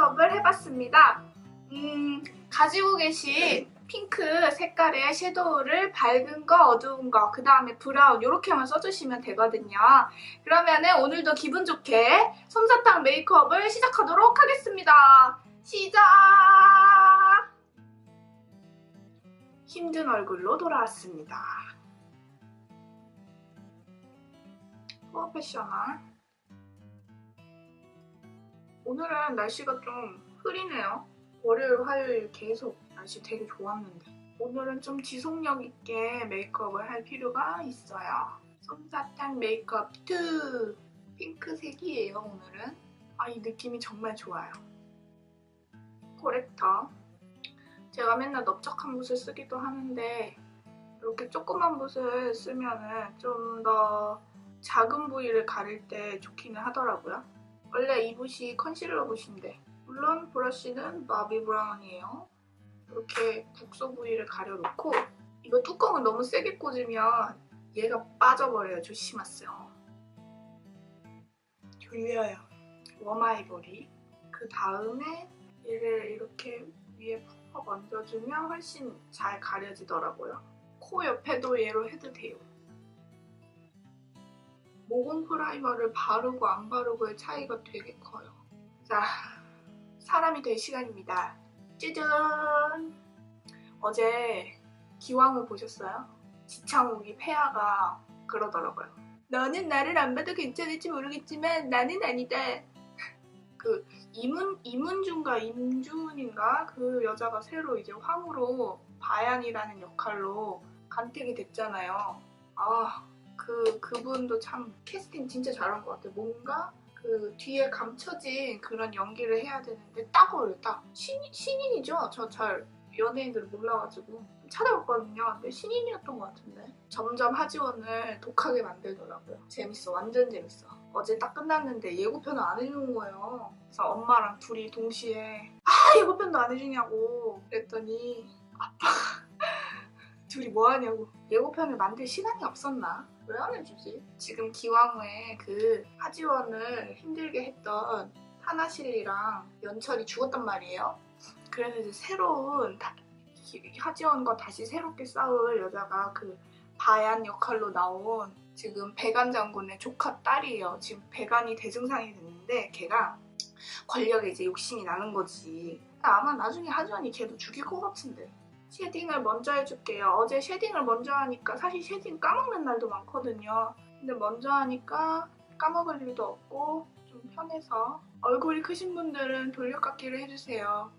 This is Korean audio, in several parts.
메이크업을 해봤습니다. 음, 가지고 계신 핑크 색깔의 섀도우를 밝은 거, 어두운 거, 그 다음에 브라운 이렇게만 써주시면 되거든요. 그러면은 오늘도 기분 좋게 솜사탕 메이크업을 시작하도록 하겠습니다. 시작! 힘든 얼굴로 돌아왔습니다. 프로페셔널. 오늘은 날씨가 좀 흐리네요. 월요일, 화요일 계속 날씨 되게 좋았는데 오늘은 좀 지속력 있게 메이크업을 할 필요가 있어요. 솜사탕 메이크업 2 핑크색이에요 오늘은. 아 이 느낌이 정말 좋아요. 코렉터 제가 맨날 넓적한 붓을 쓰기도 하는데 이렇게 조그만 붓을 쓰면 은 좀 더 작은 부위를 가릴 때 좋기는 하더라고요. 원래 이 붓이 컨실러 붓인데 물론 브러쉬는 마비 브라운이에요. 이렇게 국소 부위를 가려놓고 이거 뚜껑을 너무 세게 꽂으면 얘가 빠져버려요. 조심하세요. 졸려요. 웜아이보리. 그 다음에 얘를 이렇게 위에 푹 얹어주면 훨씬 잘 가려지더라고요. 코 옆에도 얘로 해도 돼요. 모공 프라이머를 바르고 안 바르고의 차이가 되게 커요. 자, 사람이 될 시간입니다. 짜잔! 어제 기왕을 보셨어요? 지창욱이 폐하가 그러더라고요. 너는 나를 안 봐도 괜찮을지 모르겠지만 나는 아니다. 그 이문 이문준가 임준인가 그 여자가 새로 이제 황후로 바ян이라는 역할로 간택이 됐잖아요. 아, 그 그분도 참 캐스팅 진짜 잘한 것 같아요. 뭔가 그 뒤에 감춰진 그런 연기를 해야 되는데 딱 어울려 딱 신인, 신인이죠? 저 잘 연예인들을 몰라가지고 찾아봤거든요. 근데 신인이었던 것 같은데 점점 하지원을 독하게 만들더라고요. 재밌어 완전 재밌어. 어제 딱 끝났는데 예고편을 안 해주는 거예요. 그래서 엄마랑 둘이 동시에 아 예고편도 안 해주냐고. 그랬더니 아빠가 둘이 뭐 하냐고 예고편을 만들 시간이 없었나 왜 안 해주지? 지금 기왕후에 그 하지원을 힘들게 했던 하나실리랑 연철이 죽었단 말이에요. 그래서 이제 새로운 다, 하지원과 다시 새롭게 싸울 여자가 그 바얀 역할로 나온 지금 배간 장군의 조카 딸이에요. 지금 배간이 대증상이 됐는데 걔가 권력에 이제 욕심이 나는 거지. 아마 나중에 하지원이 걔도 죽일 것 같은데. 쉐딩을 먼저 해줄게요. 어제 쉐딩을 먼저 하니까 사실 쉐딩 까먹는 날도 많거든요. 근데 먼저 하니까 까먹을 일도 없고 좀 편해서 얼굴이 크신 분들은 돌려깎기를 해주세요.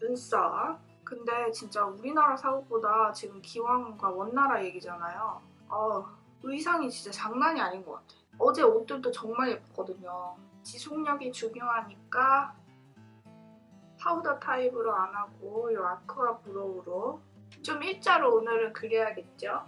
눈썹. 근데 진짜 우리나라 사극보다 지금 기왕과 원나라 얘기잖아요. 어, 의상이 진짜 장난이 아닌 것 같아. 어제 옷들도 정말 예뻤거든요. 지속력이 중요하니까 파우더 타입으로 안 하고 이 아쿠아 브로우로 좀 일자로 오늘은 그려야겠죠?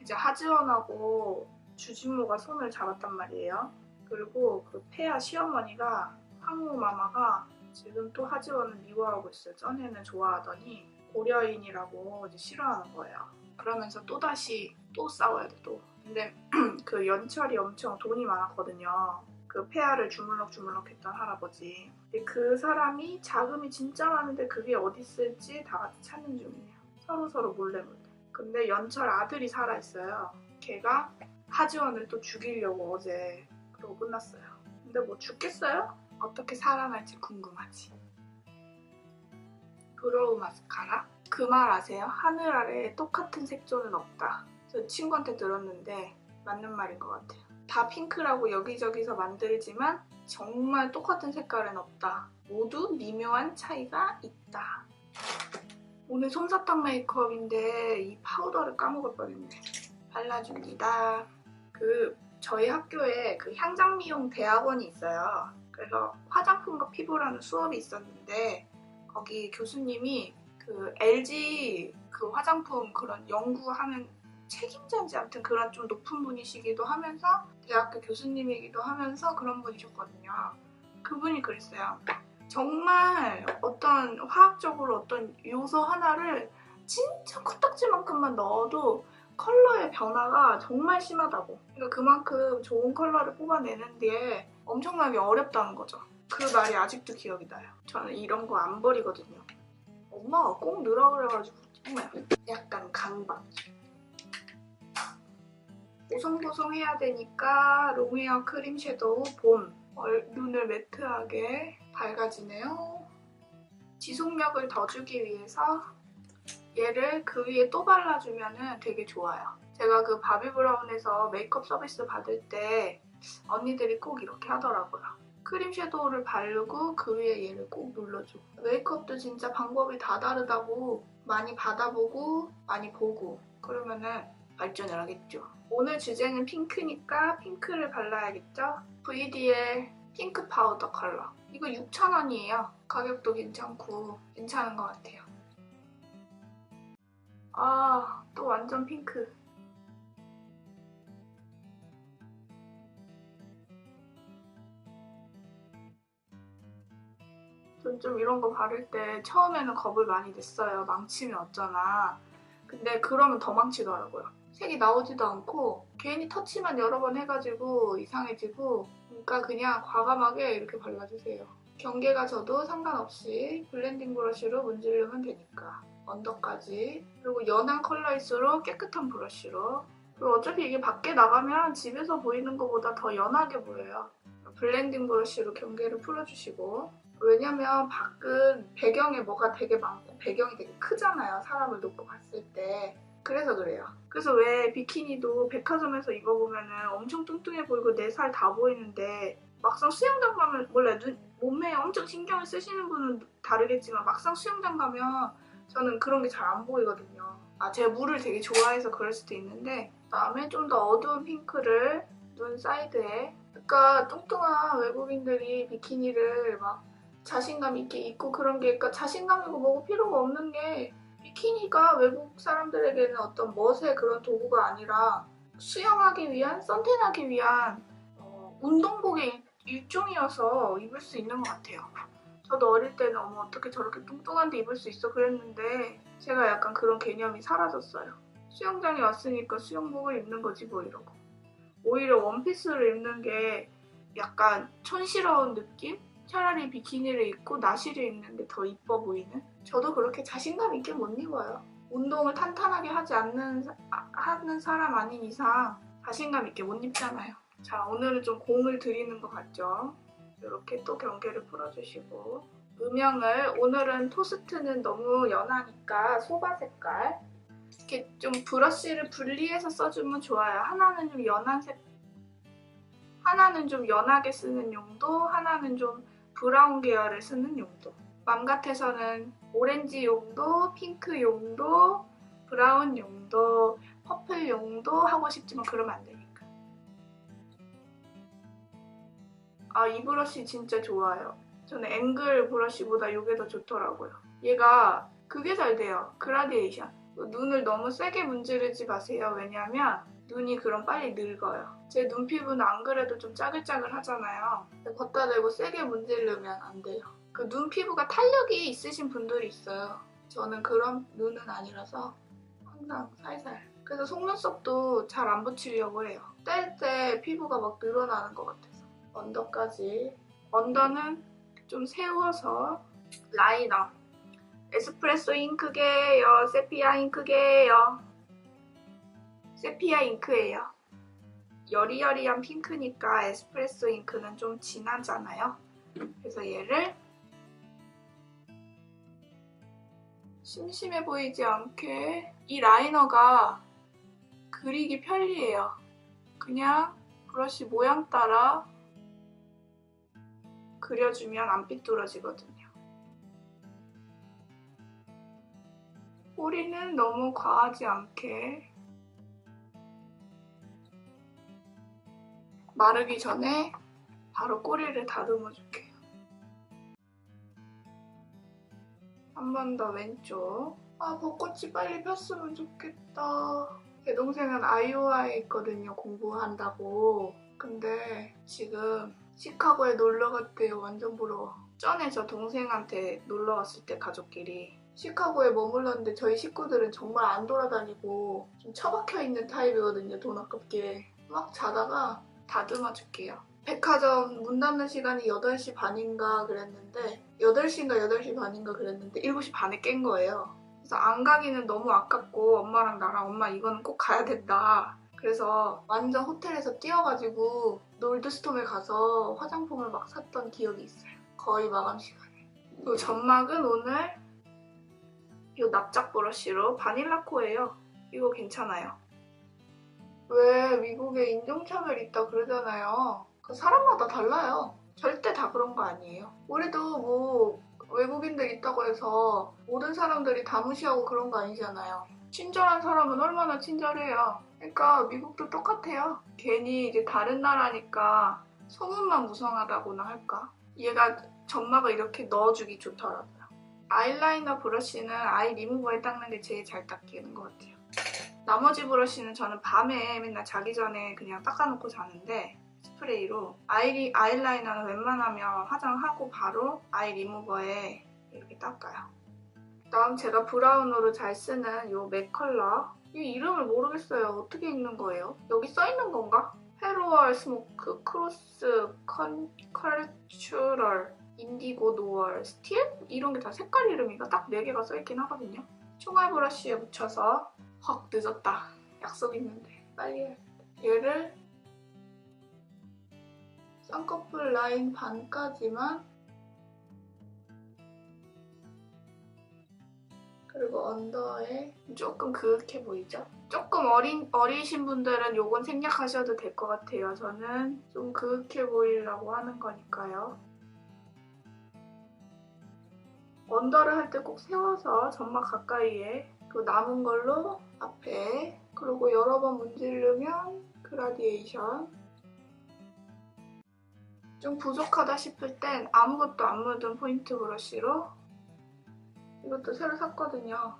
이제 하지원하고 주진모가 손을 잡았단 말이에요. 그리고 그 폐하 시어머니가 황후 마마가 지금 또 하지원을 미워하고 있어요. 전에는 좋아하더니 고려인이라고 이제 싫어하는 거예요. 그러면서 또다시 또 싸워야 돼 또. 근데 그 연철이 엄청 돈이 많았거든요. 그 폐하를 주물럭 주물럭 했던 할아버지. 근데 그 사람이 자금이 진짜 많은데 그게 어디 있을지 다 같이 찾는 중이에요. 서로 서로 몰래 몰래. 근데 연철 아들이 살아 있어요. 걔가 하지원을 또 죽이려고 어제 그러고 끝났어요. 근데 뭐 죽겠어요? 어떻게 살아날지 궁금하지. 브로우 마스카라? 그 말 아세요? 하늘 아래에 똑같은 색조는 없다. 저 친구한테 들었는데 맞는 말인 것 같아요. 다 핑크라고 여기저기서 만들지만 정말 똑같은 색깔은 없다. 모두 미묘한 차이가 있다. 오늘 솜사탕 메이크업인데 이 파우더를 까먹을 뻔했네. 발라줍니다. 그 저희 학교에 그 향장 미용 대학원이 있어요. 그래서 화장품과 피부라는 수업이 있었는데 거기 교수님이 그 LG 그 화장품 그런 연구하는 책임자인지 아무튼 그런 좀 높은 분이시기도 하면서 대학교 교수님이기도 하면서 그런 분이셨거든요. 그분이 그랬어요. 정말 어떤 화학적으로 어떤 요소 하나를 진짜 코딱지만큼만 넣어도 컬러의 변화가 정말 심하다고. 그러니까 그만큼 좋은 컬러를 뽑아내는 데 엄청나게 어렵다는 거죠. 그 말이 아직도 기억이 나요. 저는 이런 거 안 버리거든요. 엄마가 꼭 넣으라 그래가지고 정말 약간 강박. 보송보송해야 되니까 롱웨어 크림 섀도우 봄. 얼- 눈을 매트하게 밝아지네요. 지속력을 더 주기 위해서 얘를 그 위에 또 발라주면 되게 좋아요. 제가 그 바비브라운에서 메이크업 서비스 받을 때 언니들이 꼭 이렇게 하더라고요. 크림 섀도우를 바르고 그 위에 얘를 꼭 눌러줘. 메이크업도 진짜 방법이 다 다르다고 많이 받아보고 많이 보고 그러면은 발전을 하겠죠. 오늘 주제는 핑크니까 핑크를 발라야겠죠? VD의 핑크 파우더 컬러. 이거 6,000원이에요. 가격도 괜찮고 괜찮은 것 같아요. 아, 또 완전 핑크. 전좀 이런 거 바를 때 처음에는 겁을 많이 냈어요. 망치면 어쩌나. 근데 그러면 더 망치더라고요. 색이 나오지도 않고 괜히 터치만 여러 번 해가지고 이상해지고 그러니까 그냥 과감하게 이렇게 발라주세요. 경계가 져도 상관없이 블렌딩 브러쉬로 문지르면 되니까 언더까지 그리고 연한 컬러일수록 깨끗한 브러쉬로 그리고 어차피 이게 밖에 나가면 집에서 보이는 것보다 더 연하게 보여요. 블렌딩 브러쉬로 경계를 풀어주시고 왜냐면 밖은 배경에 뭐가 되게 많고 배경이 되게 크잖아요. 사람을 놓고 봤을 때. 그래서 그래요. 그래서 왜 비키니도 백화점에서 입어보면은 엄청 뚱뚱해 보이고 내 살 다 보이는데 막상 수영장 가면 눈, 몸매에 엄청 신경을 쓰시는 분은 다르겠지만 막상 수영장 가면 저는 그런 게 잘 안 보이거든요. 아 제가 물을 되게 좋아해서 그럴 수도 있는데 그다음에 좀 더 어두운 핑크를 눈 사이드에 그러니까 뚱뚱한 외국인들이 비키니를 막 자신감 있게 입고 그런 게 그러니까 자신감이고 뭐고 필요가 없는 게 비키니가 외국 사람들에게는 어떤 멋의 그런 도구가 아니라 수영하기 위한 선탠하기 위한 어, 운동복의 일, 종이어서 입을 수 있는 것 같아요. 저도 어릴 때는 어머 어떻게 저렇게 뚱뚱한데 입을 수 있어 그랬는데 제가 약간 그런 개념이 사라졌어요. 수영장에 왔으니까 수영복을 입는 거지 뭐 이러고 오히려 원피스를 입는 게 약간 촌스러운 느낌? 차라리 비키니를 입고 나시를 입는 게 더 이뻐 보이는? 저도 그렇게 자신감 있게 못 입어요. 운동을 탄탄하게 하지 않는 사- 아, 하는 사람 아닌 이상 자신감 있게 못 입잖아요. 자, 오늘은 좀 공을 들이는 것 같죠? 이렇게 또 경계를 풀어주시고 음영을 오늘은 토스트는 너무 연하니까 소바 색깔 이렇게 좀 브러쉬를 분리해서 써주면 좋아요. 하나는 좀 연한 색 하나는 좀 연하게 쓰는 용도, 하나는 좀 브라운 계열을 쓰는 용도. 맘 같아서는 오렌지 용도, 핑크 용도, 브라운 용도, 퍼플 용도 하고 싶지만 그러면 안 되니까. 아, 이 브러쉬 진짜 좋아요. 저는 앵글 브러쉬보다 이게 더 좋더라고요. 얘가 그게 잘 돼요. 그라디에이션. 눈을 너무 세게 문지르지 마세요. 왜냐면 눈이 그럼 빨리 늙어요. 제 눈 피부는 안 그래도 좀 짜글짜글 하잖아요. 걷다 대고 세게 문지르면 안 돼요. 그 눈 피부가 탄력이 있으신 분들이 있어요. 저는 그런 눈은 아니라서 항상 살살. 그래서 속눈썹도 잘 안 붙이려고 해요. 뗄 때 피부가 막 늘어나는 것 같아서. 언더까지. 언더는 좀 세워서 라이너. 에스프레소 잉크게요. 세피아 잉크게요. 세피아 잉크예요. 여리여리한 핑크니까 에스프레소 잉크는 좀 진하잖아요. 그래서 얘를 심심해 보이지 않게 이 라이너가 그리기 편리해요. 그냥 브러쉬 모양 따라 그려주면 안 삐뚤어지거든요. 꼬리는 너무 과하지 않게 마르기 전에 바로 꼬리를 다듬어 줄게요. 한 번 더 왼쪽. 아, 벚꽃이 빨리 폈으면 좋겠다. 제 동생은 아이오와에 있거든요, 공부한다고. 근데 지금 시카고에 놀러 갔대요. 완전 부러워. 전에 저 동생한테 놀러 갔을 때 가족끼리 시카고에 머물렀는데 저희 식구들은 정말 안 돌아다니고 좀 처박혀 있는 타입이거든요. 돈 아깝게. 막 자다가 다듬어 줄게요. 백화점 문 닫는 시간이 8시 반인가 그랬는데 8시인가 8시 반인가 그랬는데 7시 반에 깬 거예요. 그래서 안 가기는 너무 아깝고 엄마랑 나랑 엄마 이거는 꼭 가야 된다. 그래서 완전 호텔에서 뛰어가지고 놀드스톰에 가서 화장품을 막 샀던 기억이 있어요. 거의 마감 시간에. 그리고 점막은 오늘 이 납작 브러쉬로 바닐라 코예요. 이거 괜찮아요. 왜 미국에 인종차별 있다 그러잖아요. 그 사람마다 달라요. 절대 다 그런 거 아니에요. 우리도 뭐 외국인들 있다고 해서 모든 사람들이 다 무시하고 그런 거 아니잖아요. 친절한 사람은 얼마나 친절해요. 그러니까 미국도 똑같아요. 괜히 이제 다른 나라니까 소문만 무성하다고나 할까? 얘가 점막을 이렇게 넣어주기 좋더라고요. 아이라이너 브러쉬는 아이 리무버에 닦는 게 제일 잘 닦이는 것 같아요. 나머지 브러쉬는 저는 밤에 맨날 자기 전에 그냥 닦아놓고 자는데 스프레이로 아이, 아이라이너는 웬만하면 화장하고 바로 아이 리무버에 이렇게 닦아요. 다음 제가 브라운으로 잘 쓰는 이 맥 컬러 이 이름을 모르겠어요. 어떻게 읽는 거예요? 여기 써있는 건가? 페로얼 스모크, 크로스, 컨, 컬추럴, 인디고, 노얼, 스틸? 이런 게 다 색깔 이름이가 딱 4개가 써있긴 하거든요. 총알 브러쉬에 묻혀서 헉 늦었다. 약속 있는데 빨리 해야겠다. 얘를 쌍꺼풀 라인 반까지만 그리고 언더에 조금 그윽해 보이죠? 조금 어린, 어리신 분들은 요건 생략하셔도 될 것 같아요. 저는 좀 그윽해 보이려고 하는 거니까요. 언더를 할 때 꼭 세워서 점막 가까이에 그 남은 걸로 앞에 그리고 여러 번 문지르면 그라디에이션 좀 부족하다 싶을 땐 아무것도 안 묻은 포인트 브러쉬로 이것도 새로 샀거든요.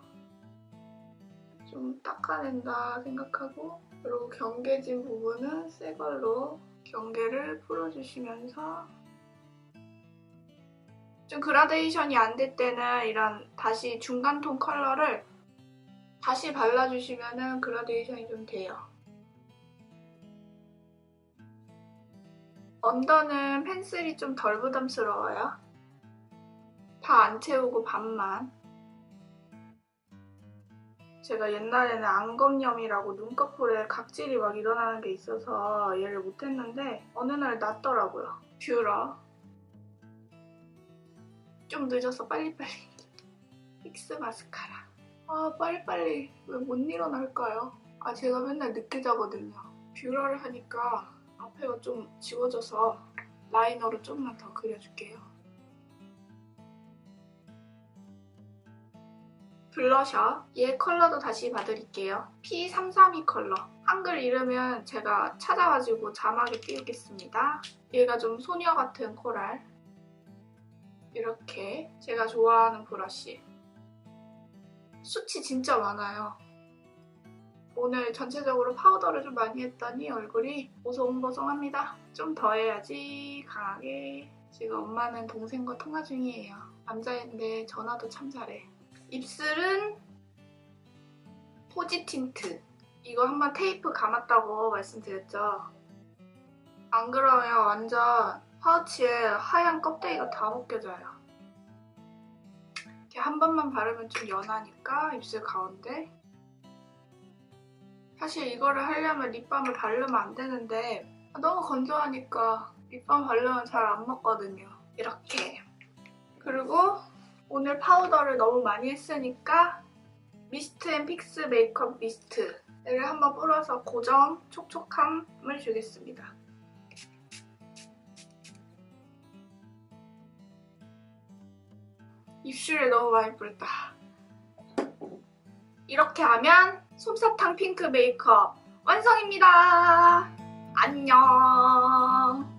좀 닦아낸다 생각하고 그리고 경계진 부분은 새 걸로 경계를 풀어주시면서 좀 그라데이션이 안 될 때는 이런 다시 중간톤 컬러를 다시 발라주시면 그라데이션이 좀 돼요. 언더는 펜슬이 좀 덜 부담스러워요. 다 안 채우고 반만. 제가 옛날에는 안검염이라고 눈꺼풀에 각질이 막 일어나는 게 있어서 얘를 못했는데 어느 날 낫더라고요. 뷰러. 좀 늦어서 빨리빨리. 픽스 마스카라. 아 빨리빨리 왜 못 일어날까요? 아 제가 맨날 늦게 자거든요. 뷰러를 하니까 앞에가 좀 지워져서 라이너로 좀만 더 그려줄게요. 블러셔. 얘 컬러도 다시 봐드릴게요. P332 컬러. 한글 이름은 제가 찾아가지고 자막에 띄우겠습니다. 얘가 좀 소녀 같은 코랄. 이렇게 제가 좋아하는 브러쉬. 숱이 진짜 많아요. 오늘 전체적으로 파우더를 좀 많이 했더니 얼굴이 보송보송합니다. 좀 더 해야지 강하게. 지금 엄마는 동생과 통화 중이에요. 남자인데 전화도 참 잘해. 입술은 포지 틴트. 이거 한번 테이프 감았다고 말씀드렸죠. 안 그러면 완전 파우치에 하얀 껍데기가 다 벗겨져요. 이렇게 한 번만 바르면 좀 연하니까 입술 가운데 사실 이거를 하려면 립밤을 바르면 안 되는데 너무 건조하니까 립밤 바르면 잘 안 먹거든요. 이렇게. 그리고 오늘 파우더를 너무 많이 했으니까 미스트 앤 픽스 메이크업 미스트를 한번 뿌려서 고정, 촉촉함을 주겠습니다. 입술에 너무 많이 뿌렸다. 이렇게 하면 솜사탕 핑크 메이크업 완성입니다. 안녕.